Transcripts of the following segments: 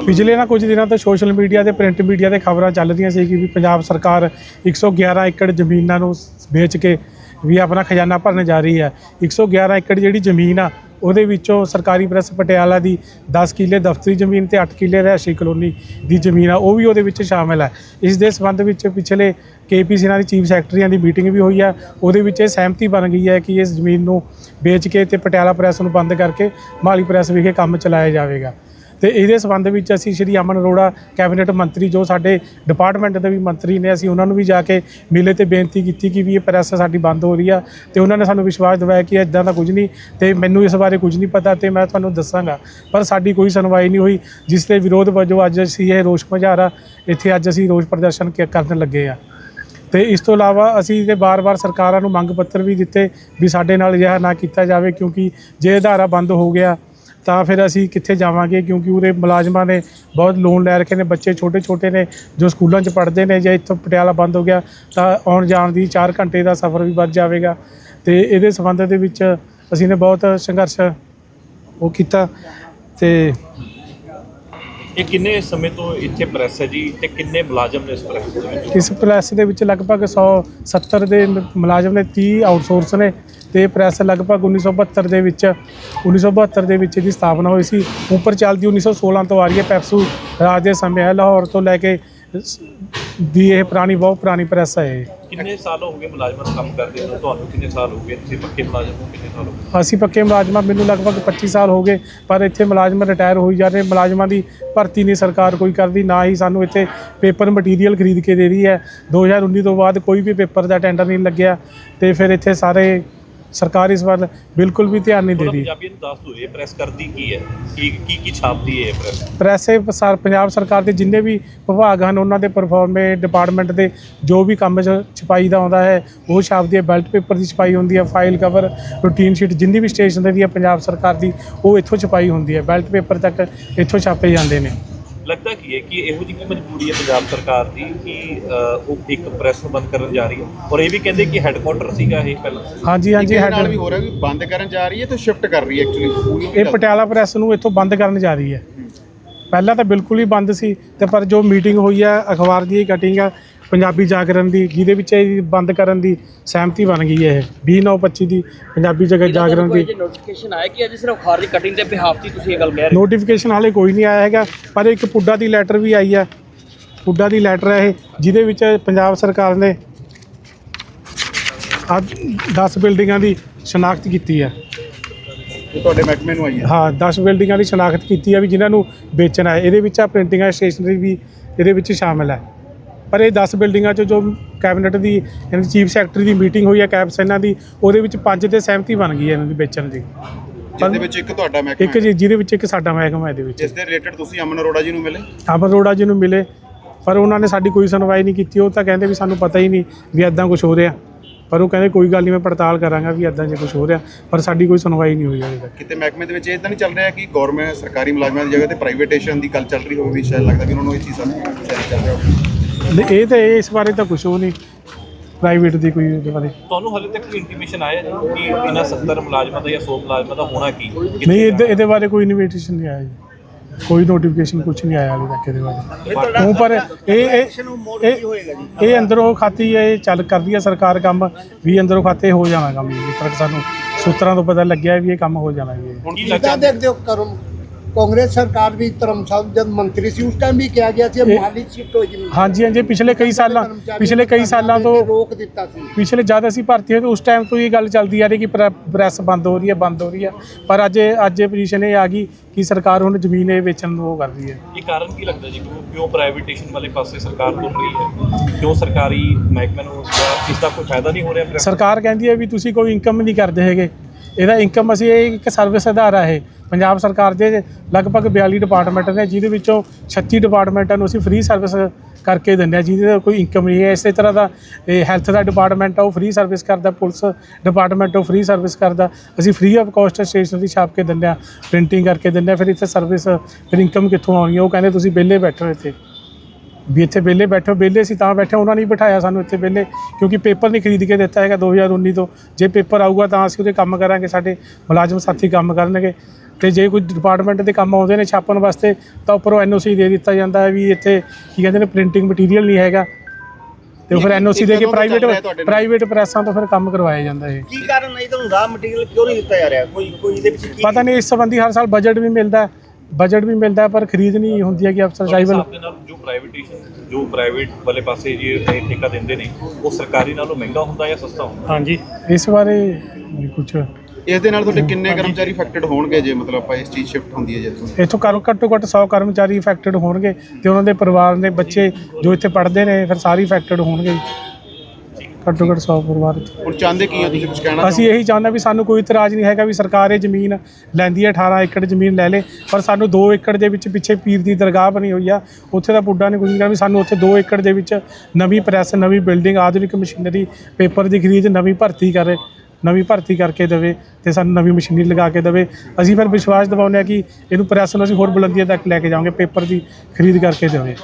ਪਿਛਲੇ ਨਾ ਕੁਝ ਦਿਨਾਂ ਤੋਂ ਸੋਸ਼ਲ ਮੀਡੀਆ ਤੇ ਪ੍ਰਿੰਟ ਮੀਡੀਆ ਤੇ ਖਬਰਾਂ ਚੱਲ ਰਹੀਆਂ ਸੀ ਕਿ ਵੀ ਪੰਜਾਬ ਸਰਕਾਰ 111 ਏਕੜ ਜ਼ਮੀਨਾਂ ਨੂੰ ਵੇਚ ਕੇ ਵੀ ਆਪਣਾ ਖਜ਼ਾਨਾ ਭਰਨ ਜਾ ਰਹੀ ਹੈ। 111 ਏਕੜ ਜਿਹੜੀ ਜ਼ਮੀਨ ਆ, ਉਹਦੇ ਵਿੱਚੋਂ ਸਰਕਾਰੀ ਪ੍ਰੈਸ ਪਟਿਆਲਾ ਦੀ 10 ਕਿੱਲੇ ਦਫ਼ਤਰੀ ਜ਼ਮੀਨ ਤੇ 8 ਕਿੱਲੇ ਰਿਹਾਇਸ਼ੀ ਕਲੋਨੀ ਦੀ ਜ਼ਮੀਨ ਆ, ਉਹ ਵੀ ਉਹਦੇ ਵਿੱਚ ਸ਼ਾਮਿਲ ਹੈ। ਇਸ ਦੇ ਸੰਬੰਧ ਵਿੱਚ ਪਿਛਲੇ ਕੇਪੀਸੀ ਨਾਲ ਚੀਫ ਸੈਕਟਰੀਆਂ ਦੀ ਮੀਟਿੰਗ ਵੀ ਹੋਈ ਆ ਉਹਦੇ ਵਿੱਚ ਇਹ ਸਹਿਮਤੀ ਬਣ ਗਈ ਹੈ ਕਿ ਇਸ ਜ਼ਮੀਨ ਨੂੰ ਵੇਚ ਕੇ ਤੇ ਪਟਿਆਲਾ ਪ੍ਰੈਸ ਨੂੰ ਬੰਦ ਕਰਕੇ ਮਾਲੀ ਪ੍ਰੈਸ ਵਿਖੇ ਕੰਮ ਚਲਾਇਆ ਜਾਵੇਗਾ। ਤੇ ਇਹਦੇ ਸੰਬੰਧ ਵਿੱਚ ਅਸੀਂ ਸ਼੍ਰੀ ਅਮਨ ਅਰੋੜਾ ਕੈਬਨਿਟ ਮੰਤਰੀ ਜੋ ਸਾਡੇ ਡਿਪਾਰਟਮੈਂਟ ਦੇ ਵੀ ਮੰਤਰੀ ਨੇ, ਅਸੀਂ ਉਹਨਾਂ ਨੂੰ ਵੀ ਜਾ ਕੇ ਮਿਲੇ ਤੇ ਬੇਨਤੀ ਕੀਤੀ ਕਿ ਵੀ ਇਹ ਪ੍ਰੈਸ ਸਾਡੀ ਬੰਦ ਹੋ ਰਹੀ ਆ ਤੇ ਉਹਨਾਂ ਨੇ ਸਾਨੂੰ ਵਿਸ਼ਵਾਸ ਦਿਵਾਇਆ ਕਿ ਇਦਾਂ ਦਾ ਕੁਝ ਨਹੀਂ ਤੇ ਮੈਨੂੰ ਇਸ ਬਾਰੇ ਕੁਝ ਨਹੀਂ ਪਤਾ ਤੇ ਮੈਂ ਤੁਹਾਨੂੰ ਦੱਸਾਂਗਾ। ਪਰ ਸਾਡੀ ਕੋਈ ਸੁਣਵਾਈ ਨਹੀਂ ਹੋਈ, ਜਿਸ ਦੇ ਵਿਰੋਧ ਵਜੋਂ ਅੱਜ ਅਸੀਂ ਇਹ ਰੋਸ ਮੁਜ਼ਾਹਰਾ ਇੱਥੇ ਅੱਜ ਅਸੀਂ ਰੋਸ ਪ੍ਰਦਰਸ਼ਨ ਕਰਨ ਲੱਗੇ ਆ। ਤੇ ਇਸ ਤੋਂ ਇਲਾਵਾ ਅਸੀਂ ਤੇ ਬਾਰ-ਬਾਰ ਸਰਕਾਰਾਂ ਨੂੰ ਮੰਗ ਪੱਤਰ ਵੀ ਦਿੱਤੇ ਵੀ ਸਾਡੇ ਨਾਲ ਅਜਿਹਾ ਨਾ ਕੀਤਾ ਜਾਵੇ ਕਿਉਂਕਿ ਜੇ ਅਧਾਰਾ ਬੰਦ ਹੋ ਗਿਆ ਤਾਂ ਫਿਰ ਅਸੀਂ ਕਿੱਥੇ ਜਾਵਾਂਗੇ? ਕਿਉਂਕਿ ਉਰੇ ਮੁਲਾਜ਼ਮਾਂ ਨੇ ਬਹੁਤ ਲੋਨ ਲੈ ਰੱਖੇ ਨੇ, ਬੱਚੇ ਛੋਟੇ-ਛੋਟੇ ਨੇ ਜੋ ਸਕੂਲਾਂ 'ਚ ਪੜ੍ਹਦੇ ਨੇ ਜੇ ਇੱਥੋਂ ਪਟਿਆਲਾ ਬੰਦ ਹੋ ਗਿਆ, ਤਾਂ ਆਉਣ ਜਾਣ ਦੀ 4 ਘੰਟੇ ਦਾ ਸਫ਼ਰ ਵੀ ਵੱਧ ਜਾਵੇਗਾ। ਤੇ ਇਹਦੇ ਸੰਬੰਧ ਦੇ ਵਿੱਚ ਅਸੀਂ ਨੇ ਬਹੁਤ ਸੰਘਰਸ਼ ਉਹ ਕੀਤਾ ਤੇ ਇਹ ਕਿੰਨੇ ਸਮੇਂ ਤੋਂ ਇੱਥੇ ਪ੍ਰੈਸ ਹੈ ਜੀ ਤੇ ਕਿੰਨੇ ਮੁਲਾਜ਼ਮ ਨੇ ਇਸ ਪ੍ਰੈਸ ਦੇ ਵਿੱਚ? ਇਸ ਪ੍ਰੈਸ ਦੇ ਵਿੱਚ ਲਗਭਗ 170 ਦੇ ਮੁਲਾਜ਼ਮ ਨੇ 30 ਆਊਟਸੋਰਸ ਨੇ ਤੇ ਪ੍ਰੈਸ ਲਗਭਗ 1972 ਦੇ ਵਿੱਚ 1972 ਦੇ ਵਿੱਚ ਇਹਦੀ ਸਥਾਪਨਾ ਹੋਈ ਸੀ। ਉੱਪਰ ਚੱਲਦੀ 1916 ਤੋਂ ਆ ਰਹੀ ਹੈ ਪੈਪਸੂ ਰਾਜ ਦੇ ਸਮੇਂ ਹੈ, ਲਾਹੌਰ ਤੋਂ ਲੈ ਕੇ ਦੀ ਇਹ ਪੁਰਾਣੀ ਬਹੁਤ ਪੁਰਾਣੀ ਪ੍ਰੈਸ ਹੈ ਇਹ। ਕਿੰਨੇ ਸਾਲ ਹੋ ਗਏ ਮੁਲਾਜ਼ਮਾਂ ਨੂੰ ਕੰਮ ਕਰਦੇ ਨੂੰ? ਤੁਹਾਨੂੰ ਕਿੰਨੇ ਸਾਲ ਹੋ ਗਏ? ਤੁਸੀਂ ਪੱਕੇ ਮੁਲਾਜ਼ਮ ਹੋ ਕਿੰਨੇ ਸਾਲ ਹੋ ਗਏ? ਅਸੀਂ ਪੱਕੇ ਮੁਲਾਜ਼ਮਾਂ ਮੈਨੂੰ ਲਗਭਗ 25 ਸਾਲ ਹੋ ਗਏ ਪਰ ਇੱਥੇ ਮੁਲਾਜ਼ਮ ਰਿਟਾਇਰ ਹੋਈ ਜਾ ਰਹੇ ਮੁਲਾਜ਼ਮਾਂ ਦੀ ਭਰਤੀ ਨਹੀਂ ਸਰਕਾਰ ਕੋਈ ਕਰਦੀ ਨਾ ਹੀ ਸਾਨੂੰ ਇੱਥੇ ਪੇਪਰ ਮਟੀਰੀਅਲ ਖਰੀਦ ਕੇ ਦੇ ਰਹੀ ਹੈ। 2019 ਤੋਂ ਬਾਅਦ ਕੋਈ ਵੀ ਪੇਪਰ ਦਾ ਟੈਂਡਰ ਨਹੀਂ ਲੱਗਿਆ ਤੇ ਫਿਰ ਇੱਥੇ ਸਾਰੇ ਸਰਕਾਰ ਇਸ ਵੱਲ ਬਿਲਕੁਲ ਵੀ ਧਿਆਨ ਨਹੀਂ ਦੇ ਰਹੀ। ਪੰਜਾਬੀਆਂ ਨੂੰ ਦੱਸ ਦਿਓ ਇਹ ਪ੍ਰੈਸ ਕਰਦੀ ਕੀ ਹੈ? ਕੀ ਕੀ ਕੀ ਛਾਪਦੀ ਹੈ ਇਹ ਪ੍ਰੈਸ ਪ੍ਰੈਸ ਇਹ ਸਰ ਪੰਜਾਬ ਸਰਕਾਰ ਦੇ ਜਿੰਨੇ ਵੀ ਵਿਭਾਗ ਹਨ ਉਹਨਾਂ ਦੇ ਪਰਫਾਰਮੇ ਡਿਪਾਰਟਮੈਂਟ ਦੇ ਜੋ ਵੀ ਕੰਮ 'ਚ ਛਪਾਈ ਦਾ ਆਉਂਦਾ ਹੈ ਉਹ ਛਾਪਦੀ ਹੈ। ਬੈਲਟ ਪੇਪਰ ਦੀ ਛਪਾਈ ਹੁੰਦੀ ਹੈ ਫਾਈਲ ਕਵਰ ਰੂਟੀਨ ਸ਼ੀਟ ਜਿੰਨੀ ਵੀ ਸਟੇਸ਼ਨਰੀ ਹੈ ਪੰਜਾਬ ਸਰਕਾਰ ਦੀ ਉਹ ਇੱਥੋਂ ਛਪਾਈ ਹੁੰਦੀ ਹੈ। ਬੈਲਟ ਪੇਪਰ ਤੱਕ ਇੱਥੋਂ ਛਾਪੇ ਜਾਂਦੇ ਨੇ। ਲੱਗਦਾ ਕੀ ਹੈ ਕਿ ਇਹੋ ਜਿਹੀ ਕੀ ਮਜਬੂਰੀ ਹੈ ਪੰਜਾਬ ਸਰਕਾਰ ਦੀ ਕਿ ਉਹ ਇੱਕ ਪ੍ਰੈਸ ਨੂੰ ਬੰਦ ਕਰਨ ਜਾ ਰਹੀ ਹੈ? ਔਰ ਇਹ ਵੀ ਕਹਿੰਦੇ ਕਿ ਹੈੱਡਕੁਆਟਰ ਸੀਗਾ ਇਹ ਪਹਿਲਾਂ। ਹਾਂਜੀ ਹਾਂਜੀ ਇਹਦੇ ਨਾਲ ਹੈਡ ਵੀ ਹੋ ਰਿਹਾ ਵੀ ਬੰਦ ਕਰਨ ਜਾ ਰਹੀ ਹੈ ਤੇ ਸ਼ਿਫਟ ਕਰ ਰਹੀ ਹੈ ਐਕਚੁਅਲੀ ਇਹ ਪਟਿਆਲਾ ਪ੍ਰੈਸ ਨੂੰ ਇੱਥੋਂ ਬੰਦ ਕਰਨ ਜਾ ਰਹੀ ਹੈ। ਪਹਿਲਾਂ ਤਾਂ ਬਿਲਕੁਲ ਹੀ ਬੰਦ ਸੀ ਤੇ ਪਰ ਜੋ ਮੀਟਿੰਗ ਹੋਈ ਹੈ ਅਖਬਾਰ ਦੀ ਕਟਿੰਗ ਆ ਪੰਜਾਬੀ ਜਾਗਰਣ ਦੀ ਜਿਹਦੇ ਵਿੱਚ ਇਹ ਬੰਦ ਕਰਨ ਦੀ ਸਹਿਮਤੀ ਬਣ ਗਈ ਹੈ ਇਹ। 2925 ਦੀ ਪੰਜਾਬੀ ਜਗਤ ਜਾਗਰਣ ਦੀ। ਨੋਟੀਫਿਕੇਸ਼ਨ ਆਇਆ ਕਿ ਅੱਜ ਸਿਰਫ ਖਾਰ ਦੀ ਕਟਿੰਗ ਦੇ ਬਿਹਾਫ ਦੀ ਤੁਸੀਂ ਇਹ ਗੱਲ ਕਹਿ ਰਹੇ ਨੋਟੀਫਿਕੇਸ਼ਨ ਹਾਲੇ ਕੋਈ ਨਹੀਂ ਆਇਆ ਹੈਗਾ ਪਰ ਇੱਕ ਪੁੱਡਾ ਦੀ ਲੈਟਰ ਵੀ ਆਈ ਹੈ। ਪੁੱਡਾ ਦੀ ਲੈਟਰ ਹੈ ਇਹ ਜਿਹਦੇ ਵਿੱਚ ਪੰਜਾਬ ਸਰਕਾਰ ਨੇ ਆ 10 ਬਿਲਡਿੰਗਾਂ ਦੀ ਸ਼ਨਾਖਤ ਕੀਤੀ ਹੈ। ਇਹ ਤੁਹਾਡੇ ਮਹਿਕਮੇ ਨੂੰ ਆਈ ਹੈ? ਹਾਂ 10 ਬਿਲਡਿੰਗਾਂ ਦੀ ਸ਼ਨਾਖਤ ਕੀਤੀ ਹੈ ਵੀ ਜਿਨ੍ਹਾਂ ਨੂੰ ਵੇਚਣਾ ਹੈ। ਇਹਦੇ ਵਿੱਚ ਆ ਪ੍ਰਿੰਟਿੰਗ ਸਟੇਸ਼ਨਰੀ ਵੀ ਇਹਦੇ ਵਿੱਚ ਸ਼ਾਮਿਲ ਹੈ। ਪਰ ਇਹ 10 ਬਿਲਡਿੰਗਾਂ 'ਚ ਜੋ ਕੈਬਨਿਟ ਦੀ ਇਹਨਾਂ ਦੀ ਚੀਫ ਸੈਕਟਰੀ ਦੀ ਮੀਟਿੰਗ ਹੋਈ ਹੈ ਕੈਬਸ ਇਹਨਾਂ ਦੀ ਉਹਦੇ ਵਿੱਚ ਪੰਜ ਤੇ ਸਹਿਮਤੀ ਬਣ ਗਈ ਹੈ ਇਹਨਾਂ ਦੀ ਵੇਚਣ ਦੀ। ਜਿਸ ਦੇ ਵਿੱਚ ਇੱਕ ਤੁਹਾਡਾ ਮਹਿਕਮਾ ਇੱਕ ਜੀ- ਜਿਹਦੇ ਵਿੱਚ ਇੱਕ ਸਾਡਾ ਮਹਿਕਮਾ ਇਹਦੇ ਵਿੱਚ। ਜਿਸ ਦੇ ਰਿਲੇਟਡ ਤੁਸੀਂ ਅਮਨ ਅਰੋੜਾ ਜੀ ਨੂੰ ਮਿਲੇ? ਅਮਰ ਅਰੋੜਾ ਜੀ ਨੂੰ ਮਿਲੇ ਪਰ ਉਹਨਾਂ ਨੇ ਸਾਡੀ ਕੋਈ ਸੁਣਵਾਈ ਨਹੀਂ ਕੀਤੀ ਉਹ ਤਾਂ ਕਹਿੰਦੇ ਵੀ ਸਾਨੂੰ ਪਤਾ ਹੀ ਨਹੀਂ ਵੀ ਐਦਾਂ ਕੁਝ ਹੋ ਰਿਹਾ। ਪਰ ਉਹ ਕਹਿੰਦੇ ਕੋਈ ਗੱਲ ਨਹੀਂ ਮੈਂ ਪੜਤਾਲ ਕਰਾਂਗਾ ਵੀ ਐਦਾਂ ਜੇ ਕੁਝ ਹੋ ਰਿਹਾ ਪਰ ਸਾਡੀ ਕੋਈ ਸੁਣਵਾਈ ਨਹੀਂ ਹੋਈ ਅਜੇ ਤੱਕ। ਕਿਤੇ ਮਹਿਕਮੇ ਦੇ ਵਿੱਚ ਇਹ ਤਾਂ ਨਹੀਂ ਚੱਲ ਰਿਹਾ ਕਿ ਗਵਰਨਮੈਂਟ ਸਰਕਾਰੀ ਮੁਲਾਜ਼ਮਾਂ ਦੀ ਜਗ੍ਹਾ ਤੇ ਪ੍ਰਾਈਵੇਟੇਸ਼ਨ ਦੀ ਗੱਲ ਚੱਲ ਰਹੀ ਹੋਵੇ ਵੀ ਸ਼ਾਇਦ ਲੱਗਦਾ ਵੀ ਉਹਨਾਂ ਨੂੰ ਇਹ ਚੀਜ਼ਾਂ ਸ਼ਾਇਦ ਚੱਲ ਰਿਹਾ ਹੋਵੇ। ਨਹੀਂ, ਇਹ ਤਾਂ ਇਸ ਬਾਰੇ ਤਾਂ ਕੁਝ ਉਹ ਨਹੀਂ। ਪ੍ਰਾਈਵੇਟ ਦੀ ਕੋਈ ਉਹਦੇ ਬਾਰੇ। ਤੁਹਾਨੂੰ ਹਲੇ ਤੱਕ ਕੋਈ ਇੰਟੀਮੇਸ਼ਨ ਆਇਆ ਜੀ ਕਿ ਇਹਨਾਂ 70 ਮੁਲਾਜ਼ਮਾਂ ਦਾ ਜਾਂ 100 ਮੁਲਾਜ਼ਮਾਂ ਦਾ ਹੋਣਾ ਕੀ? ਨਹੀਂ ਇਹਦੇ ਇਹਦੇ ਬਾਰੇ ਕੋਈ ਇਨਵੀਟੇਸ਼ਨ ਨਹੀਂ ਆਇਆ ਜੀ। ਕੋਈ ਨੋਟੀਫਿਕੇਸ਼ਨ ਕੁਝ ਨਹੀਂ ਆਇਆ ਹਾਲੇ ਤੱਕ ਇਹਦੇ ਬਾਰੇ। ਉਹ ਪਰ ਇਹ ਇਹ ਇਹ ਇਹ ਅੰਦਰੋਂ ਖਾਤੀ ਇਹ ਚੱਲ ਕਰਦੀ ਹੈ ਸਰਕਾਰ ਕੰਮ ਵੀ ਅੰਦਰੋਂ ਖਾਤੇ ਹੋ ਜਾਣਾ ਕੰਮ। ਜਿਸ ਤਰ੍ਹਾਂ ਸਾਨੂੰ ਸੂਤਰਾਂ ਤੋਂ ਪਤਾ ਲੱਗਿਆ ਵੀ ਇਹ ਕੰਮ ਹੋ ਜਾਣਾ ਜੀ। ਹੁਣ ਕੀ ਕਿੱਦਾਂ ਲੱਗਦਾ? ਦੇਖਦੇ ਹੋ ਕਰਮ? ਕਾਂਗਰਸ ਸਰਕਾਰ ਵੀ ਧਰਮਸਾਲ ਜਦ ਮੰਤਰੀ ਸੀ ਉਸ ਟਾਈਮ ਵੀ ਕਿਹਾ ਗਿਆ ਸੀ ਇਹ- ਮਾਲੀ ਸ਼ਿਫਟ ਹੋ ਜੀ ਹਾਂਜੀ ਹਾਂਜੀ ਪਿਛਲੇ ਕਈ ਸਾਲਾਂ ਪਿਛਲੇ ਕਈ ਸਾਲਾਂ ਤੋਂ ਰੋਕ ਦਿੱਤਾ ਸੀ। ਪਿਛਲੇ ਜਦ ਅਸੀਂ ਭਰਤੀ ਹੋਏ ਉਸ ਟਾਈਮ ਤੋਂ ਇਹ ਗੱਲ ਚੱਲਦੀ ਆ ਰਹੀ ਕਿ ਪ੍ਰੈ- ਪ੍ਰੈਸ ਬੰਦ ਹੋ ਰਹੀ ਹੈ ਬੰਦ ਹੋ ਰਹੀ ਹੈ। ਪਰ ਅੱਜ ਅੱਜ ਇਹ ਪੋਜੀਸ਼ਨ ਇਹ ਆ ਗਈ ਕਿ ਸਰਕਾਰ ਹੁਣ ਜ਼ਮੀਨ ਇਹ ਵੇਚਣ ਨੂੰ ਉਹ ਕਰ ਰਹੀ ਹੈ। ਇਹ ਕਾਰਨ ਕੀ ਲੱਗਦਾ ਜੀ? ਕਿਉਂ ਕਿਉਂ ਪ੍ਰਾਈਵੇਟੇਸ਼ਨ ਵਾਲੇ ਪਾਸੇ ਸਰਕਾਰ ਤੁਰ ਰਹੀ ਹੈ? ਕਿਉਂ ਸਰਕਾਰੀ ਮਹਿਕਮੇ ਨੂੰ ਇਸ- ਦਾ ਕੋਈ ਫਾਇਦਾ ਨਹੀਂ ਹੋ ਰਿਹਾ? ਸਰਕਾਰ ਕਹਿੰਦੀ ਹੈ ਵੀ ਤੁਸੀਂ ਕੋਈ ਇਨਕਮ ਨਹੀਂ ਕਰਦੇ ਹੈਗੇ। ਇਹਦਾ ਇਨਕਮ ਅਸੀਂ ਇਹ ਇੱਕ ਸਰਵਿਸ ਅਧਾਰਾ ਹੈ। ਪੰਜਾਬ ਸਰਕਾਰ ਦੇ ਲਗਭਗ 42 ਡਿਪਾਰਟਮੈਂਟ ਨੇ, ਜਿਹਦੇ ਵਿੱਚੋਂ 36 ਡਿਪਾਰਟਮੈਂਟਾਂ ਨੂੰ ਅਸੀਂ ਫ੍ਰੀ ਸਰਵਿਸ ਕਰਕੇ ਦਿੰਦੇ ਹਾਂ, ਜਿਹਦੇ ਦਾ ਕੋਈ ਇਨਕਮ ਨਹੀਂ ਹੈ। ਇਸੇ ਤਰ੍ਹਾਂ ਦਾ, ਇਹ ਹੈਲਥ ਦਾ ਡਿਪਾਰਟਮੈਂਟ ਆ, ਉਹ ਫ੍ਰੀ ਸਰਵਿਸ ਕਰਦਾ, ਪੁਲਿਸ ਡਿਪਾਰਟਮੈਂਟ ਉਹ ਫ੍ਰੀ ਸਰਵਿਸ ਕਰਦਾ। ਅਸੀਂ ਫ੍ਰੀ ਆਫ ਕਾਸਟ ਸਟੇਸ਼ਨਰੀ ਛਾਪ ਕੇ ਦਿੰਦੇ ਹਾਂ ਪ੍ਰਿੰਟਿੰਗ ਕਰਕੇ ਦਿੰਦੇ ਹਾਂ, ਫਿਰ ਇੱਥੇ ਸਰਵਿਸ ਫਿਰ ਇਨਕਮ ਕਿੱਥੋਂ ਆਉਣੀ ਉਹ ਕਹਿੰਦੇ ਤੁਸੀਂ ਵਿਹਲੇ ਬੈਠੋ ਇੱਥੇ। ਵੀ ਇੱਥੇ ਵਿਹਲੇ ਬੈਠੋ, ਵਿਹਲੇ ਸੀ ਤਾਂ ਬੈਠੇ ਉਹਨਾਂ ਨੇ ਬਿਠਾਇਆ ਸਾਨੂੰ ਇੱਥੇ ਵਿਹਲੇ, ਕਿਉਂਕਿ ਪੇਪਰ ਨਹੀਂ ਖਰੀਦ ਕੇ ਦਿੱਤਾ ਹੈਗਾ 2019 ਤੋਂ। ਜੇ ਪੇਪਰ ਆਊਗਾ ਤਾਂ ਅਸੀਂ ਉਹਦੇ ਕੰਮ ਕਰਾਂਗੇ, ਸਾਡੇ ਮੁਲਾਜ਼ਮ ਸਾਥੀ ਕੰਮ ਕਰਨਗੇ। ਤੇ ਜੇ ਕੋਈ ਡਿਪਾਰਟਮੈਂਟ ਦੇ ਕੰਮ ਆਉਂਦੇ ਨੇ ਛਾਪਣ ਵਾਸਤੇ ਤਾਂ ਉੱਪਰੋਂ ਐਨਓਸੀ ਦੇ ਦਿੱਤਾ ਜਾਂਦਾ ਹੈ ਵੀ ਇੱਥੇ ਕੀ ਕਹਿੰਦੇ ਨੇ ਪ੍ਰਿੰਟਿੰਗ ਮਟੀਰੀਅਲ ਨਹੀਂ ਹੈਗਾ। ਤੇ ਫਿਰ ਇਹ ਐਨਓਸੀ ਦੇ ਕੇ ਪ੍ਰਾਈਵੇਟ? ਪ੍ਰਾਈਵੇਟ ਪ੍ਰੈਸਾਂ ਤੋਂ ਫਿਰ ਕੰਮ ਕਰਵਾਇਆ ਜਾਂਦਾ ਹੈ ਕੀ ਕਾਰਨ ਨਹੀਂ ਤੁਹਾਨੂੰ ਰਾਹ ਮਟੀਰੀਅਲ ਕਿਉਂ ਨਹੀਂ ਦਿੱਤਾ ਜਾ ਰਿਹਾ? ਕੋਈ ਕੋਈ ਇਹਦੇ ਵਿੱਚ ਕੀ ਪਤਾ ਨਹੀਂ ਇਸ ਸੰਬੰਧੀ ਹਰ ਸਾਲ ਬਜਟ ਵੀ ਮਿਲਦਾ ਹੈ ਬਜਟ ਵੀ ਮਿਲਦਾ ਹੈ ਪਰ ਖਰੀਦ ਨਹੀਂ ਹੁੰਦੀ ਹੈ ਕਿ ਅਫਸਰ ਸਾਹਿਬ ਜੋ ਪ੍ਰਾਈਵੇਟੇਸ਼ਨ ਜੋ ਪ੍ਰਾਈਵੇਟ ਵਾਲੇ ਪਾਸੇ ਜੀ ਇਹ ਠੇਕਾ ਦਿੰਦੇ ਨੇ ਉਹ ਸਰਕਾਰੀ ਨਾਲੋਂ ਮਹਿੰਗਾ ਹੁੰਦਾ ਜਾਂ ਸਸਤਾ ਹੁੰਦਾ? ਹਾਂਜੀ ਇਸ ਬਾਰੇ ਕੁਝ ਇਸ ਦੇ ਨਾਲ ਤੁਹਾਡੇ ਕਿੰਨੇ ਕਰਮਚਾਰੀ ਅਫੈਕਟਡ ਹੋਣਗੇ ਜੇ ਮਤਲਬ ਆਪਾਂ ਇਸ ਚੀਜ਼ ਸ਼ਿਫਟ ਹੁੰਦੀ ਹੈ ਜੇ ਇੱਥੋਂ ਇੱਥੋਂ ਕਰ ਘੱਟੋ ਘੱਟ 100 ਕਰਮਚਾਰੀ ਇਫੈਕਟਡ ਹੋਣਗੇ ਤੇ ਉਹਨਾਂ ਦੇ ਪਰਿਵਾਰ ਦੇ ਬੱਚੇ ਜੋ ਇੱਥੇ ਪੜ੍ਹਦੇ ਨੇ ਫਿਰ ਸਾਰੇ ਇਫੈਕਟਡ ਹੋਣਗੇ ਘੱਟੋ ਘੱਟ 100 ਪਰਿਵਾਰ ਇੱਥੇ। ਹੁਣ ਚਾਹੁੰਦੇ ਕੀ ਹੋ ਤੁਸੀਂ ਕੁਝ ਕਹਿਣਾ ਅਸੀਂ ਇਹੀ ਚਾਹੁੰਦੇ ਵੀ ਸਾਨੂੰ ਕੋਈ ਇਤਰਾਜ਼ ਨਹੀਂ ਹੈਗਾ ਵੀ ਸਰਕਾਰ ਇਹ ਜ਼ਮੀਨ ਲੈਂਦੀ ਹੈ 18 ਏਕੜ ਜ਼ਮੀਨ ਲੈ ਲੇ ਪਰ ਸਾਨੂੰ 2 ਏਕੜ ਦੇ ਵਿੱਚ ਪਿੱਛੇ ਪੀਰ ਦੀ ਦਰਗਾਹ ਬਣੀ ਹੋਈ ਆ ਉੱਥੇ ਦਾ ਬੁੱਢਾ ਨੇ ਕੁਝ ਨਹੀਂ ਕਿਹਾ ਵੀ ਸਾਨੂੰ ਉੱਥੇ 2 ਏਕੜ ਦੇ ਵਿੱਚ ਨਵੀਂ ਪ੍ਰੈਸ ਨਵੀਂ ਬਿਲਡਿੰਗ ਆਧੁਨਿਕ ਮਸ਼ੀਨਰੀ ਪੇਪਰ ਦੀ ਖਰੀਦ ਨਵੀਂ ਭਰਤੀ ਕਰੇ। ਨਵੀਂ ਭਰਤੀ ਕਰਕੇ ਦੇਵੇ ਤੇ ਸਾਨੂੰ ਨਵੀਂ ਮਸ਼ੀਨਰੀ ਲਗਾ ਕੇ ਦੇਵੇ। ਅਸੀਂ ਫਿਰ ਵਿਸ਼ਵਾਸ ਦਿਵਾਉਂਦੇ ਹਾਂ ਕਿ ਇਹਨੂੰ ਪ੍ਰੈਸ ਨੂੰ ਅਸੀਂ ਹੋਰ ਬੁਲੰਦੀਆਂ ਤੱਕ ਲੈ ਕੇ ਜਾਵਾਂਗੇ ਪੇਪਰ ਦੀ ਖਰੀਦ ਕਰਕੇ ਦੇਵੇ।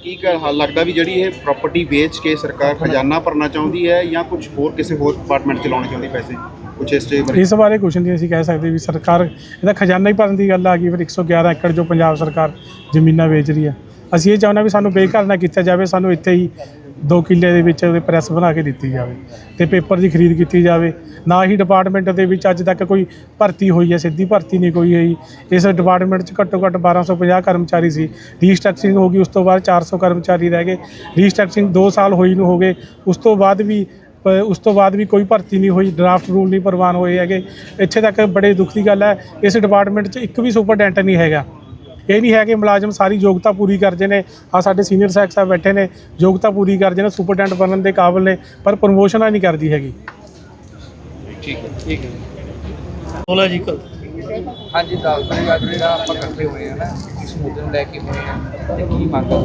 ਕੀ ਕਰ ਹਾਲ ਲੱਗਦਾ ਵੀ ਜਿਹੜੀ ਇਹ ਪ੍ਰਾਪਰਟੀ ਵੇਚ ਕੇ ਸਰਕਾਰ ਖਜ਼ਾਨਾ ਭਰਨਾ ਚਾਹੁੰਦੀ ਹੈ ਜਾਂ ਕੁਝ ਹੋਰ ਕਿਸੇ ਹੋਰ ਡਿਪਾਰਟਮੈਂਟ ਚ ਲਾਉਣੇ ਚਾਹੁੰਦੀ ਪੈਸੇ? ਕੁਝ ਇਸ ਤੇ ਇਸ ਬਾਰੇ ਕੁਛ ਨਹੀਂ ਅਸੀਂ ਕਹਿ ਸਕਦੇ ਵੀ ਸਰਕਾਰ ਇਹਦਾ ਖਜ਼ਾਨਾ ਹੀ ਭਰਨ ਦੀ ਗੱਲ ਆ ਗਈ ਫਿਰ 111 ਏਕੜ ਜੋ ਪੰਜਾਬ ਸਰਕਾਰ ਜ਼ਮੀਨਾਂ ਵੇਚ ਰਹੀ ਆ ਅਸੀਂ ਇਹ ਚਾਹੁੰਦੇ ਵੀ ਸਾਨੂੰ ਬੇਘਰ ਨਾ ਕੀਤਾ ਜਾਵੇ ਸਾਨੂੰ ਇੱਥੇ ਹੀ 2 ਕਿੱਲੇ ਦੇ ਵਿੱਚ ਉਹਦੇ ਪ੍ਰੈਸ ਬਣਾ ਕੇ ਦਿੱਤੀ ਜਾਵੇ ਤੇ ਪੇਪਰ ਦੀ ਖਰੀਦ ਕੀਤੀ ਜਾਵੇ। ਨਾ ਹੀ ਡਿਪਾਰਟਮੈਂਟ ਦੇ ਵਿੱਚ ਅੱਜ ਤੱਕ ਕੋਈ ਭਰਤੀ ਹੋਈ ਹੈ, ਸਿੱਧੀ ਭਰਤੀ ਨਹੀਂ ਕੋਈ ਹੋਈ। ਇਸ ਡਿਪਾਰਟਮੈਂਟ 'ਚ ਘੱਟੋ ਘੱਟ 1250 ਕਰਮਚਾਰੀ ਸੀ। ਰੀਸਟਰਕਚਰਿੰਗ ਹੋ ਗਈ, ਉਸ ਤੋਂ ਬਾਅਦ 400 ਕਰਮਚਾਰੀ ਰਹਿ ਗਏ। ਰੀਸਟਰਕਚਰਿੰਗ 2 ਸਾਲ ਹੋਈ ਨੂੰ ਹੋ ਗਏ। ਉਸ ਤੋਂ ਬਾਅਦ ਵੀ ਉਸ ਤੋਂ ਬਾਅਦ ਵੀ ਕੋਈ ਭਰਤੀ ਨਹੀਂ ਹੋਈ ਡਰਾਫਟ ਰੂਲ ਨਹੀਂ ਪ੍ਰਵਾਨ ਹੋਏ ਹੈਗੇ। ਇੱਥੇ ਤੱਕ ਬੜੇ ਦੁੱਖ ਦੀ ਗੱਲ ਹੈ, ਇਸ ਡਿਪਾਰਟਮੈਂਟ 'ਚ ਇੱਕ ਵੀ ਸੁਪਰਡੈਂਟ ਨਹੀਂ ਹੈਗਾ। ਇਹ ਨਹੀਂ ਹੈ ਕਿ ਮੁਲਾਜ਼ਮ ਸਾਰੀ ਯੋਗਤਾ ਪੂਰੀ ਕਰਦੇ ਨੇ। ਆ ਸਾਡੇ ਸੀਨੀਅਰ ਸੈਕ ਸਾਹਿਬ ਬੈਠੇ ਨੇ ਯੋਗਤਾ ਪੂਰੀ ਕਰਦੇ ਨੇ ਸੁਪਰਡੈਂਟ ਬਣਨ ਦੇ ਕਾਬਿਲ ਨੇ ਪਰ ਪ੍ਰਮੋਸ਼ਨਾਂ ਨਹੀਂ ਕਰਦੀ ਹੈਗੀ। ਬੋਲਾ ਜੀ ਕ- ਹਾਂਜੀ ਦੱਸ ਦਿਓ ਅੱਜ ਜਿਹੜਾ ਆਪਾਂ ਇਕੱਠੇ ਹੋਏ ਆ ਨਾ ਇਸ ਮੁੱਦੇ ਨੂੰ ਲੈ ਕੇ ਹੋਏ ਆ ਤੇ ਕੀ ਮੰਗ ਆ?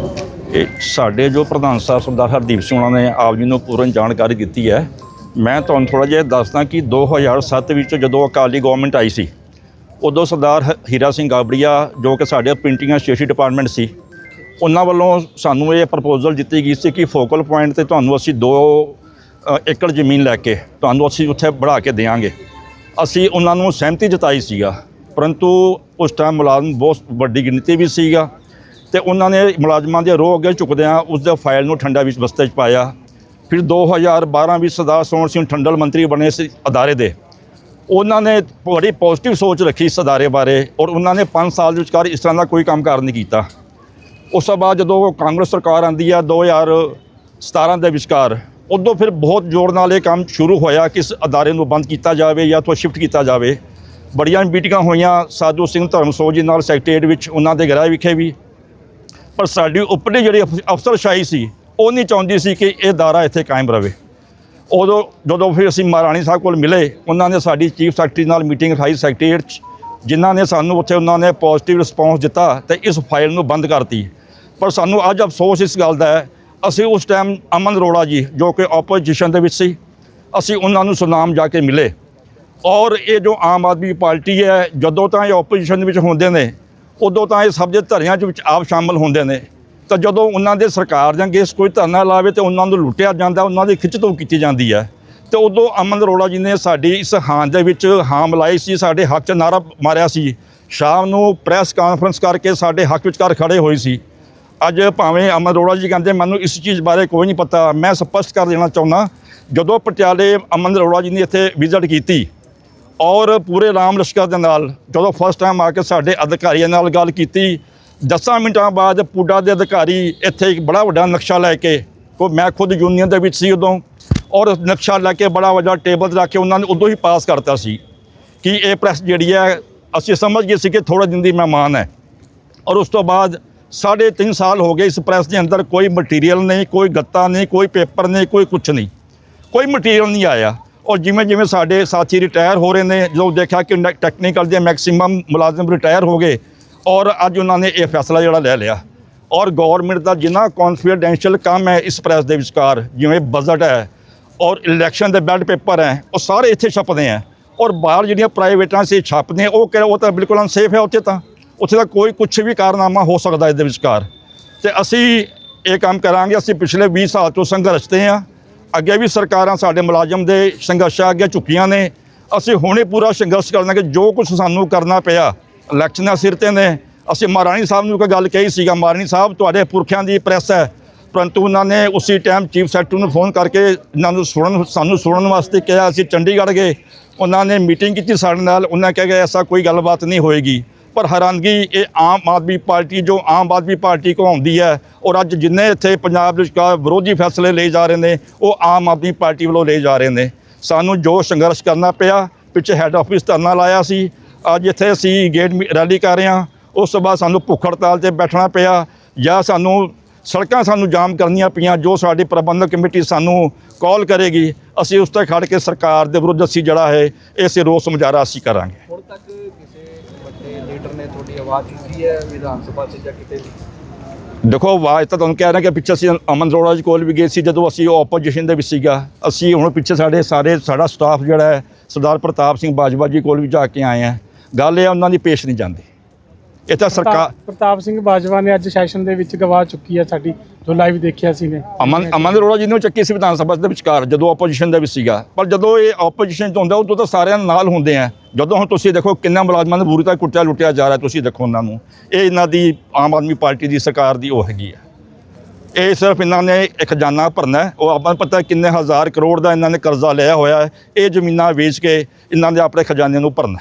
ਇਹ ਸਾਡੇ ਜੋ ਪ੍ਰਧਾਨ ਸਾਹਿਬ ਸਰਦਾਰ ਹਰਦੀਪ ਸਿੰਘ ਉਹਨਾਂ ਨੇ ਆਪ ਜੀ ਨੂੰ ਪੂਰਨ ਜਾਣਕਾਰੀ ਦਿੱਤੀ ਹੈ। ਮੈਂ ਤੁਹਾਨੂੰ ਥੋੜਾ ਜਿਹਾ ਦੱਸਦਾ ਕਿ 2007 ਵਿੱਚ ਜਦੋਂ ਅਕਾਲੀ ਗਵਰਨਮੈਂਟ ਆਈ ਸੀ ਉਦੋਂ ਸਰਦਾਰ ਹ- ਹੀਰਾ ਸਿੰਘ ਗਾਬੜੀਆ, ਜੋ ਕਿ ਸਾਡੇ ਪ੍ਰਿੰਟਿੰਗ ਐਂਡ ਸਟੇਸ਼ਨਰੀ ਡਿਪਾਰਟਮੈਂਟ ਸੀ, ਉਹਨਾਂ ਵੱਲੋਂ ਸਾਨੂੰ ਇਹ ਪ੍ਰਪੋਜ਼ਲ ਦਿੱਤੀ ਗਈ ਸੀ ਕਿ ਫੋਕਲ ਪੁਆਇੰਟ ਤੇ ਤੁਹਾਨੂੰ ਅਸੀਂ 2 ਏਕੜ ਜ਼ਮੀਨ ਲੈ ਕੇ ਤੁਹਾਨੂੰ ਅਸੀਂ ਉੱਥੇ ਬਣਾ ਕੇ ਦੇਵਾਂਗੇ ਅਸੀਂ ਉਹਨਾਂ ਨੂੰ ਸਹਿਮਤੀ ਜਤਾਈ ਸੀਗਾ, ਪਰੰਤੂ ਉਸ ਟਾਈਮ ਮੁਲਾਜ਼ਮ ਬਹੁਤ ਵੱਡੀ ਗਿਣਤੀ ਵੀ ਸੀਗਾ ਤੇ ਉਹਨਾਂ ਨੇ ਮੁਲਾਜ਼ਮਾਂ ਦੇ ਰੋਹ ਅੱਗੇ ਝੁਕਦਿਆਂ ਉਸ ਦੇ ਫਾਈਲ ਨੂੰ ਠੰਡਾ ਵਿੱਚ ਬਸਤੇ 'ਚ ਪਾਇਆ। ਫਿਰ 2012 ਵਿੱਚ ਸਰਦਾਰ ਸੋਹਣ ਸਿੰਘ ਠੰਡਲ ਮੰਤਰੀ ਬਣੇ ਸੀ ਅਦਾਰੇ ਦੇ। ਉਹਨਾਂ ਨੇ ਬੜੀ ਪੋਜ਼ਿਟਿਵ ਸੋਚ ਰੱਖੀ ਇਸ ਅਦਾਰੇ ਬਾਰੇ ਔਰ ਉਹਨਾਂ ਨੇ 5 ਸਾਲ ਦੇ ਵਿਚਕਾਰ ਇਸ ਤਰ੍ਹਾਂ ਦਾ ਕੋਈ ਕੰਮ ਕਾਰ ਨਹੀਂ ਕੀਤਾ। ਉਸ ਤੋਂ ਬਾਅਦ ਜਦੋਂ ਕਾਂਗਰਸ ਸਰਕਾਰ ਆਂਦੀ ਆ 2017 ਦੇ ਵਿਚਕਾਰ, ਉਦੋਂ ਫਿਰ ਬਹੁਤ ਜ਼ੋਰ ਨਾਲ ਇਹ ਕੰਮ ਸ਼ੁਰੂ ਹੋਇਆ ਕਿ ਇਸ ਅਦਾਰੇ ਨੂੰ ਬੰਦ ਕੀਤਾ ਜਾਵੇ ਜਾਂ ਤੋਂ ਸ਼ਿਫਟ ਕੀਤਾ ਜਾਵੇ। ਬੜੀਆਂ ਮੀਟਿੰਗਾਂ ਹੋਈਆਂ, ਸਾਧੂ ਸਿੰਘ ਧਰਮਸੋਤ ਜੀ ਨਾਲ ਸੈਕਟਰੀਏਟ ਵਿੱਚ, ਉਹਨਾਂ ਦੇ ਗ੍ਰਹਿ ਵਿਖੇ ਵੀ। ਪਰ ਸਾਡੀ ਉੱਪਰਲੀ ਜਿਹੜੀ ਅਫ- ਅਫਸਰਸ਼ਾਹੀ ਸੀ, ਉਹ ਨਹੀਂ ਚਾਹੁੰਦੀ ਸੀ ਕਿ ਇਹ ਅਦਾਰਾ ਇੱਥੇ ਕਾਇਮ ਰਵੇ ਉਦੋਂ ਜਦੋਂ ਫਿਰ ਅਸੀਂ ਮਹਾਰਾਣੀ ਸਾਹਿਬ ਕੋਲ ਮਿਲੇ, ਉਹਨਾਂ ਨੇ ਸਾਡੀ ਚੀਫ ਸੈਕਟਰੀ ਨਾਲ ਮੀਟਿੰਗ ਰਖਾਈ ਸੈਕਟਰੀਏਟ 'ਚ, ਜਿਨ੍ਹਾਂ ਨੇ ਸਾਨੂੰ ਉੱਥੇ ਉਹਨਾਂ ਨੇ ਪੋਜ਼ਿਟਿਵ ਰਿਸਪੌਂਸ ਦਿੱਤਾ ਤੇ ਇਸ ਫਾਈਲ ਨੂੰ ਬੰਦ ਕਰਤੀ। ਪਰ ਸਾਨੂੰ ਅੱਜ ਅਫਸੋਸ ਇਸ ਗੱਲ ਦਾ ਹੈ, ਅਸੀਂ ਉਸ ਟਾਈਮ ਅਮਨ ਅਰੋੜਾ ਜੀ, ਜੋ ਕਿ ਆਪੋਜੀਸ਼ਨ ਦੇ ਵਿੱਚ ਸੀ, ਅਸੀਂ ਉਹਨਾਂ ਨੂੰ ਸੁਨਾਮ ਜਾ ਕੇ ਮਿਲੇ। ਔਰ ਇਹ ਜੋ ਆਮ ਆਦਮੀ ਪਾਰਟੀ ਹੈ, ਜਦੋਂ ਤਾਂ ਇਹ ਆਪੋਜੀਸ਼ਨ ਵਿੱਚ ਹੁੰਦੇ ਨੇ, ਉਦੋਂ ਤਾਂ ਇਹ ਸਭ ਦੇ ਧਰਿਆਂ 'ਚ ਵਿੱਚ ਆਪ ਸ਼ਾਮਲ ਹੁੰਦੇ ਨੇ। ਤਾਂ ਜਦੋਂ ਉਹਨਾਂ ਦੇ ਸਰਕਾਰ ਜਾਂ ਅਗੇਂਸਟ ਕੋਈ ਧਰਨਾ ਲਾਵੇ ਤੇ ਉਹਨਾਂ ਨੂੰ ਲੁੱਟਿਆ ਜਾਂਦਾ, ਉਹਨਾਂ ਦੀ ਖਿੱਚਤੋਂ ਕੀਤੀ ਜਾਂਦੀ ਹੈ। ਤੇ ਉਦੋਂ ਅਮਨ ਅਰੋੜਾ ਜੀ ਨੇ ਸਾਡੀ ਇਸ ਹਾਂ ਦੇ ਵਿੱਚ ਹਾਂ ਮਿਲਾਈ ਸੀ, ਸਾਡੇ ਹੱਕ 'ਚ ਨਾਰਾ ਮਾਰਿਆ ਸੀ। ਸ਼ਾਮ ਨੂੰ ਪ੍ਰੈਸ ਕਾਨਫਰੰਸ ਕਰਕੇ ਸਾਡੇ ਹੱਕ ਵਿਚਕਾਰ ਕਰ ਖੜੇ ਹੋਏ ਸੀ। ਅੱਜ ਭਾਵੇਂ ਅਮਨ ਅਰੋੜਾ ਜੀ ਕਹਿੰਦੇ, ਮੈਨੂੰ ਇਸ ਚੀਜ਼ ਬਾਰੇ ਕੋਈ ਨਹੀਂ ਪਤਾ, ਮੈਂ ਸਪਸ਼ਟ ਕਰ ਦੇਣਾ ਚਾਹੁੰਦਾ। ਜਦੋਂ ਪਟਿਆਲੇ ਅਮਨ ਅਰੋੜਾ ਜੀ ਨੇ ਇੱਥੇ ਵਿਜ਼ਿਟ ਕੀਤੀ ਔਰ ਪੂਰੇ ਰਾਮ ਲਸ਼ਕਰ ਦੇ ਨਾਲ ਜਦੋਂ ਫਸਟ ਟਾਈਮ ਆ ਕੇ ਸਾਡੇ ਅਧਿਕਾਰੀਆਂ ਨਾਲ ਗੱਲ ਕੀਤੀ 10 ਮਿੰਟਾਂ ਬਾਅਦ ਪੂਡਾ ਦੇ ਅਧਿਕਾਰੀ ਇੱਥੇ ਇੱਕ ਬੜਾ ਵੱਡਾ ਨਕਸ਼ਾ ਲੈ ਕੇ ਕੋ ਮੈਂ ਖੁਦ ਯੂਨੀਅਨ ਦੇ ਵਿੱਚ ਸੀ ਉਦੋਂ, ਔਰ ਨਕਸ਼ਾ ਲੈ ਕੇ ਬੜਾ ਵੱਡਾ ਟੇਬਲ ਤੇ ਰੱਖ ਕੇ ਉਹਨਾਂ ਨੇ ਉਦੋਂ ਹੀ ਪਾਸ ਕਰਤਾ ਸੀ ਕਿ ਇਹ ਪ੍ਰੈਸ ਜਿਹੜੀ ਹੈ, ਅਸੀਂ ਸਮਝ ਗਏ ਸੀ ਕਿ ਥੋੜਾ ਦਿਨ ਦੀ ਮਹਿਮਾਨ ਹੈ। ਔਰ ਉਸ ਤੋਂ ਬਾਅਦ ਸਾਢੇ ਤਿੰਨ ਸਾਲ ਹੋ ਗਏ ਇਸ ਪ੍ਰੈਸ ਦੇ ਅੰਦਰ ਕੋਈ ਮਟੀਰੀਅਲ ਨਹੀਂ, ਕੋਈ ਗੱਤਾ ਨਹੀਂ, ਕੋਈ ਪੇਪਰ ਨਹੀਂ, ਕੋਈ ਕੁਝ ਨਹੀਂ। ਕੋਈ ਮਟੀਰੀਅਲ ਨਹੀਂ ਆਇਆ। ਔਰ ਜਿਵੇਂ ਜਿਵੇਂ ਸਾਡੇ ਸਾਥੀ ਰਿਟਾਇਰ ਹੋ ਰਹੇ ਨੇ, ਜਦੋਂ ਦੇਖਿਆ ਕਿ ਟੈਕਨੀਕਲ ਦੇ ਮੈਕਸਿਮਮ ਮੁਲਾਜ਼ਮ ਰਿਟਾਇਰ ਹੋ ਗਏ ਔਰ ਅੱਜ ਉਹਨਾਂ ਨੇ ਇਹ ਫੈਸਲਾ ਜਿਹੜਾ ਲੈ ਲਿਆ। ਔਰ ਗਵਰਨਮੈਂਟ ਦਾ ਜਿੰਨਾ ਕੌਨਫੀਡੈਂਸ਼ੀਅਲ ਕੰਮ ਹੈ ਇਸ ਪ੍ਰੈਸ ਦੇ ਵਿਚਕਾਰ ਜਿਵੇਂ ਬਜਟ ਹੈ ਔਰ ਇਲੈਕਸ਼ਨ ਦੇ ਬੈਲਟ ਪੇਪਰ ਹੈ ਉਹ ਸਾਰੇ ਇੱਥੇ ਛਪਦੇ ਹੈ। ਔਰ ਬਾਹਰ ਜਿਹੜੀਆਂ ਪ੍ਰਾਈਵੇਟਾਂ ਸੇ ਛਪਦੇ ਹੈ, ਉਹ ਕਿਹੜਾ ਉਹ ਤਾਂ ਬਿਲਕੁਲ ਅਨਸੇਫ ਹੈ ਉੱਥੇ ਤਾਂ। ਉੱਥੇ ਤਾਂ ਕੋਈ ਕੁਝ ਵੀ ਕਾਰਨਾਮਾ ਹੋ ਸਕਦਾ ਇਹਦੇ ਵਿਚਕਾਰ। ਤੇ ਅਸੀਂ ਇਹ ਕੰਮ ਕਰਾਂਗੇ ਅਸੀਂ ਪਿਛਲੇ 20 ਸਾਲ ਤੋਂ ਸੰਘਰਸ਼ ਤੇ ਹਾਂ। ਅੱਗੇ ਵੀ ਸਰਕਾਰਾਂ ਸਾਡੇ ਮੁਲਾਜ਼ਮ ਦੇ ਸੰਘਰਸ਼ਾਂ ਅੱਗੇ ਝੁਕੀਆਂ ਨੇ। ਅਸੀਂ ਹੁਣੇ ਪੂਰਾ ਸੰਘਰਸ਼ ਕਰਨਾ ਕਿ ਜੋ ਕੁਝ ਸਾਨੂੰ ਕਰਨਾ ਪਿਆ ਇਲੈਕਸ਼ਨਾਂ ਸਿਰ ਤੇ ਨੇ। ਅਸੀਂ ਮਹਾਰਾਣੀ ਸਾਹਿਬ ਨੂੰ ਕੋਈ ਗੱਲ ਕਹੀ ਸੀਗਾ, ਮਹਾਰਾਣੀ ਸਾਹਿਬ, ਤੁਹਾਡੇ ਪੁਰਖਿਆਂ ਦੀ ਪ੍ਰੈਸ ਹੈ। ਪਰੰਤੂ ਉਹਨਾਂ ਨੇ ਉਸੇ ਟਾਈਮ ਚੀਫ ਸੈਕਟਰੀ ਨੂੰ ਫੋਨ ਕਰਕੇ ਇਹਨਾਂ ਨੂੰ ਸੁਣਨ, ਸਾਨੂੰ ਸੁਣਨ ਵਾਸਤੇ ਕਿਹਾ, ਅਸੀਂ ਚੰਡੀਗੜ੍ਹ ਗਏ। ਉਹਨਾਂ ਨੇ ਮੀਟਿੰਗ ਕੀਤੀ ਸਾਡੇ ਨਾਲ, ਉਹਨਾਂ ਕਹਿ ਗਏ ਐਸਾ ਕੋਈ ਗੱਲਬਾਤ ਨਹੀਂ ਹੋਏਗੀ। ਪਰ ਹੈਰਾਨਗੀ, ਇਹ ਆਮ ਆਦਮੀ ਪਾਰਟੀ ਜੋ ਆਮ ਆਦਮੀ ਪਾਰਟੀ ਕੋ ਆਉਂਦੀ ਹੈ, ਔਰ ਅੱਜ ਜਿੰਨੇ ਇੱਥੇ ਪੰਜਾਬ ਦੇ ਵਿਚਕਾਰ ਵਿਰੋਧੀ ਫੈਸਲੇ ਲਏ ਜਾ ਰਹੇ ਨੇ, ਉਹ ਆਮ ਆਦਮੀ ਪਾਰਟੀ ਵੱਲੋਂ ਲਏ ਜਾ ਰਹੇ ਨੇ। ਸਾਨੂੰ ਜੋ ਸੰਘਰਸ਼ ਕਰਨਾ ਪਿਆ, ਪਿੱਛੇ ਹੈੱਡ ਆਫਿਸ ਧਰਨਾ ਲਾਇਆ ਸੀ। ਅੱਜ ਇੱਥੇ ਅਸੀਂ ਗੇਟ ਮੀ- ਰੈਲੀ ਕਰ ਰਹੇ ਹਾਂ। ਉਸ ਤੋਂ ਬਾਅਦ ਸਾਨੂੰ ਭੁੱਖ ਹੜਤਾਲ ਤੇ ਬੈਠਣਾ ਪਿਆ ਜਾਂ ਸਾਨੂੰ ਸੜਕਾਂ ਸਾਨੂੰ ਜਾਮ ਕਰਨੀਆਂ ਪਈਆਂ ਜੋ ਸਾਡੀ ਪ੍ਰਬੰਧਕ ਕਮੇਟੀ ਸਾਨੂੰ ਕਾਲ ਕਰੇਗੀ ਅਸੀਂ ਉਸ ਤੇ ਖੜ ਕੇ ਸਰਕਾਰ ਦੇ ਵਿਰੁੱਧ ਅਸੀਂ ਜਿਹੜਾ ਹੈ ਇਸੇ ਰੋਸ ਮੁਜ਼ਾਹਰਾ ਅਸੀਂ ਕਰਾਂਗੇ। ਹੁਣ ਤੱਕ ਕਿਸੇ ਵੱਡੇ ਲੀਡਰ ਨੇ ਤੁਹਾਡੀ ਆਵਾਜ਼ ਚੁੱਕੀ ਹੈ ਵਿਧਾਨ ਸਭਾ 'ਚ ਜਾਂ ਕਿਤੇ ਵੀ? ਦੇਖੋ ਆਵਾਜ਼ ਤਾਂ ਤੁਹਾਨੂੰ ਕਹਿ ਰਿਹਾ ਕਿ ਪਿੱਛੇ ਅਸੀਂ ਅਮਨ ਅਰੋੜਾ ਜੀ ਕੋਲ ਵੀ ਗਏ ਸੀ ਜਦੋਂ ਅਸੀਂ ਆਪੋਜੀਸ਼ਨ ਦੇ ਵਿੱਚ ਸੀਗਾ। ਅਸੀਂ ਹੁਣ ਪਿੱਛੇ ਸਾਡੇ ਸਾਰੇ ਸਾਡਾ ਸਟਾਫ ਜਿਹੜਾ ਹੈ ਸਰਦਾਰ ਪ੍ਰਤਾਪ ਸਿੰਘ ਬਾਜਵਾ ਜੀ ਕੋਲ ਵੀ ਜਾ ਕੇ ਆਏ ਆ ਗੱਲ ਇਹ ਉਹਨਾਂ ਦੀ ਪੇਸ਼ ਨਹੀਂ ਜਾਂਦੀ। ਇਹ ਤਾਂ ਸਰਕਾਰ ਪ੍ਰਤਾਪ- ਸਿੰਘ ਬਾਜਵਾ ਨੇ ਅੱਜ ਸੈਸ਼ਨ ਦੇ ਵਿੱਚ ਗਵਾਹ ਚੁੱਕੀ ਹੈ ਸਾਡੀ ਜੋ ਲਾਈਵ ਦੇਖਿਆ ਸੀ ਨੇ। ਅਮਨ ਅਮਨ ਅਰੋੜਾ ਜੀ ਨੇ ਚੱਕੀ ਸੀ ਵਿਧਾਨ ਸਭਾ ਦੇ ਵਿਚਕਾਰ ਜਦੋਂ ਆਪੋਜੀਸ਼ਨ ਦੇ ਵਿੱਚ ਸੀਗਾ। ਪਰ ਜਦੋਂ ਇਹ ਆਪੋਜੀਸ਼ਨ 'ਚ ਹੁੰਦਾ ਉਦੋਂ ਤਾਂ ਸਾਰਿਆਂ ਨਾਲ ਹੁੰਦੇ ਆ। ਜਦੋਂ ਹੁਣ ਤੁਸੀਂ ਦੇਖੋ ਕਿੰਨਾ ਮੁਲਾਜ਼ਮਾਂ ਨੂੰ ਬੁਰੀ ਤਰ੍ਹਾਂ ਕੁੱਟਿਆ ਲੁੱਟਿਆ ਜਾ ਰਿਹਾ ਤੁਸੀਂ ਦੇਖੋ ਉਹਨਾਂ ਨੂੰ। ਇਹ ਇਹਨਾਂ ਦੀ ਆਮ ਆਦਮੀ ਪਾਰਟੀ ਦੀ ਸਰਕਾਰ ਦੀ ਉਹ ਹੈਗੀ ਆ। ਇਹ ਸਿਰਫ ਇਹਨਾਂ ਨੇ ਇੱਕ ਖਜ਼ਾਨਾ ਭਰਨਾ ਉਹ ਆਪਾਂ ਨੂੰ ਪਤਾ ਕਿੰਨੇ ਹਜ਼ਾਰ ਕਰੋੜ ਦਾ ਇਹਨਾਂ ਨੇ ਕਰਜ਼ਾ ਲਿਆ ਹੋਇਆ ਹੈ। ਇਹ ਜ਼ਮੀਨਾਂ ਵੇਚ ਕੇ ਇਹਨਾਂ ਦੇ ਆਪਣੇ ਖਜ਼ਾਨੇ ਨੂੰ ਭਰਨਾ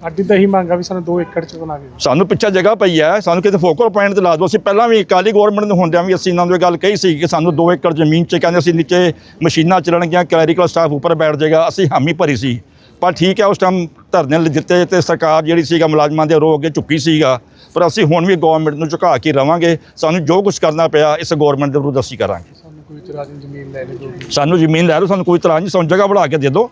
ਸਾਡੀ ਤਾਂ ਇਹੀ ਮੰਗ ਆ ਵੀ ਸਾਨੂੰ 2 ਏਕੜ ਚ ਬਣਾ ਕੇ ਦਿਓ। ਸਾਨੂੰ ਪਿੱਛੇ ਜਗ੍ਹਾ ਪਈ ਹੈ ਸਾਨੂੰ ਕਿਤੇ ਫੋਕਲ ਪੁਆਇੰਟ ਤੇ ਲਾ ਦਿਓ। ਅਸੀਂ ਪਹਿਲਾਂ ਵੀ ਅਕਾਲੀ ਗਵਰਨਮੈਂਟ ਨੂੰ ਹੁੰਦਿਆਂ ਵੀ ਅਸੀਂ ਇਹਨਾਂ ਨੂੰ ਇਹ ਗੱਲ ਕਹੀ ਸੀ ਕਿ ਸਾਨੂੰ 2 ਏਕੜ ਜ਼ਮੀਨ 'ਚ ਕਹਿੰਦੇ ਅਸੀਂ ਨੀਚੇ ਮਸ਼ੀਨਾਂ ਚੱਲਣਗੀਆਂ ਕਲੈਰੀਕਲ ਸਟਾਫ ਉੱਪਰ ਬੈਠ ਜਾਏਗਾ ਅਸੀਂ ਹਾਮੀ ਭਰੀ ਸੀ। ਪਰ ਠੀਕ ਹੈ ਉਸ ਟਾਈਮ ਧਰਨੇ ਲ- ਦਿੱਤੇ ਤੇ ਸਰਕਾਰ ਜਿਹੜੀ ਸੀਗਾ ਮੁਲਾਜ਼ਮਾਂ ਦੇ ਰੋਗ ਅੱਗੇ ਝੁੱਕੀ ਸੀਗਾ। ਪਰ ਅਸੀਂ ਹੁਣ ਵੀ ਗਵਰਨਮੈਂਟ ਨੂੰ ਝੁਕਾ ਕੇ ਰਵਾਂਗੇ। ਸਾਨੂੰ ਜੋ ਕੁਝ ਕਰਨਾ ਪਿਆ ਇਸ ਗਵਰਨਮੈਂਟ ਦੇ ਵਿਰੁੱਧ ਅਸੀਂ ਕਰਾਂਗੇ। ਸਾਨੂੰ ਕੋਈ ਇਤਰਾਜ਼ ਨਹੀਂ ਜ਼ਮੀਨ ਲੈ ਲੈ ਦੋ ਸਾਨੂੰ ਜ਼ਮੀਨ ਲੈ ਲਓ ਸਾਨੂੰ ਕੋਈ ਇਤਰਾਜ਼ ਨਹੀਂ ਸਾਨੂੰ ਜਗ੍ਹਾ ਬਣਾ ਕੇ ਦੇ ਦਿਓ।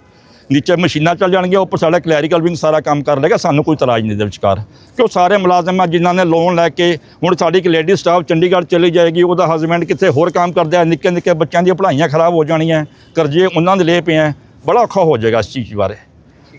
ਨੀਚੇ ਮਸ਼ੀਨਾਂ ਚੱਲ ਜਾਣਗੀਆਂ, ਉੱਪਰ ਸਾਡਾ ਕਲੈਰੀਕਲ ਵਿੰਗ ਸਾਰਾ ਕੰਮ ਕਰ ਲੇਗਾ, ਸਾਨੂੰ ਕੋਈ ਤਰਾਜ ਨਹੀਂ ਦੇ ਵਿਚਕਾਰ। ਕਿਉਂ ਸਾਰੇ ਮੁਲਾਜ਼ਮ ਆ ਜਿਨ੍ਹਾਂ ਨੇ ਲੋਨ ਲੈ ਕੇ, ਹੁਣ ਸਾਡੀ ਇੱਕ ਲੇਡੀ ਸਟਾਫ ਚੰਡੀਗੜ੍ਹ ਚਲੀ ਜਾਏਗੀ, ਉਹਦਾ ਹਸਬੈਂਡ ਕਿੱਥੇ ਹੋਰ ਕੰਮ ਕਰਦਾ ਹੈ, ਨਿੱਕੇ ਨਿੱਕੇ ਬੱਚਿਆਂ ਦੀਆਂ ਪੜ੍ਹਾਈਆਂ ਖਰਾਬ ਹੋ ਜਾਣੀਆਂ, ਕਰਜ਼ੇ ਉਹਨਾਂ ਦੇ ਲਏ ਪਏ ਹੈ ਬੜਾ ਔਖਾ ਹੋ ਜਾਏਗਾ ਇਸ ਚੀਜ਼ ਬਾਰੇ।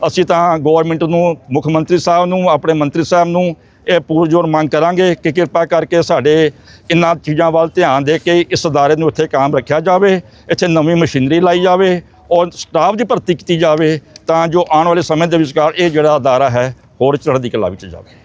ਅਸੀਂ ਤਾਂ ਗਵਰਨਮੈਂਟ ਨੂੰ, ਮੁੱਖ ਮੰਤਰੀ ਸਾਹਿਬ ਨੂੰ, ਆਪਣੇ ਮੰਤਰੀ ਸਾਹਿਬ ਨੂੰ ਇਹ ਪੂਰਜੋਰ ਮੰਗ ਕਰਾਂਗੇ ਕਿ ਕਿਰਪਾ ਕਰਕੇ ਸਾਡੇ ਇਹਨਾਂ ਚੀਜ਼ਾਂ ਵੱਲ ਧਿਆਨ ਦੇ ਕੇ ਇਸ ਅਦਾਰੇ ਨੂੰ ਇੱਥੇ ਕਾਇਮ ਰੱਖਿਆ ਜਾਵੇ, ਇੱਥੇ ਨਵੀਂ ਮਸ਼ੀਨਰੀ ਲਾਈ ਜਾਵੇ ਔਰ ਸਟਾਫ ਦੀ ਭਰਤੀ ਕੀਤੀ ਜਾਵੇ ਤਾਂ ਜੋ ਆਉਣ ਵਾਲੇ ਸਮੇਂ ਦੇ ਵਿਚਕਾਰ ਇਹ ਜਿਹੜਾ ਅਦਾਰਾ ਹੈ ਹੋਰ ਚੜ੍ਹਦੀ ਕਲਾ ਵਿੱਚ ਜਾਵੇ।